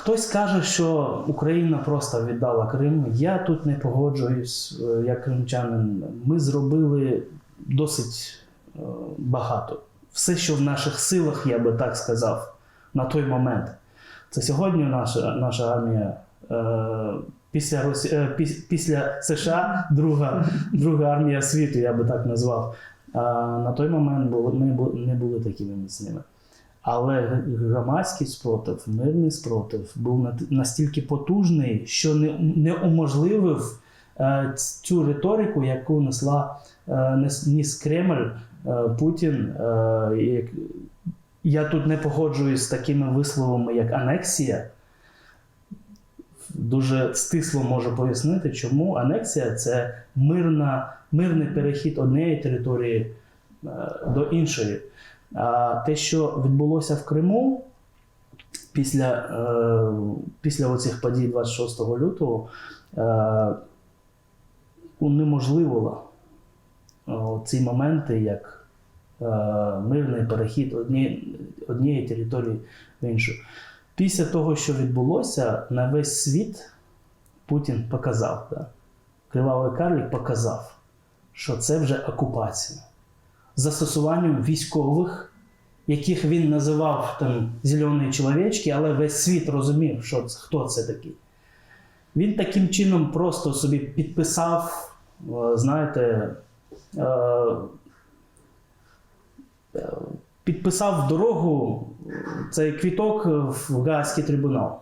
Хтось каже, що Україна просто віддала Крим. Я тут не погоджуюсь е, як кримчанин. Ми зробили досить е, багато. Все, що в наших силах, я би так сказав, на той момент. Це сьогодні наша, наша армія. е, Після, Росі... після США друга, друга армія світу, я би так назвав. А на той момент ми не були такими міцними. Але громадський спротив, мирний спротив був настільки потужний, що не, не уможливив е, цю риторику, яку несла е, ніс Кремль, е, Путін. Е, я тут не погоджуюсь з такими висловами, як анексія. Дуже стисло можу пояснити, чому анексія це мирна, мирний перехід однієї території е, до іншої. Те, що відбулося в Криму після, е, після оцих подій 26 лютого, е, унеможливило е, ці моменти, як мирний перехід однієї, однієї території в іншу. Після того, що відбулося, на весь світ Путін показав, да? Кривавий карлік показав, що це вже окупація. Застосуванням військових, яких він називав там зелені чоловічки, але весь світ розумів, що, хто це такий. Він таким чином просто собі підписав, е, знаєте, е, е, підписав дорогу цей квіток в Гаазький трибунал.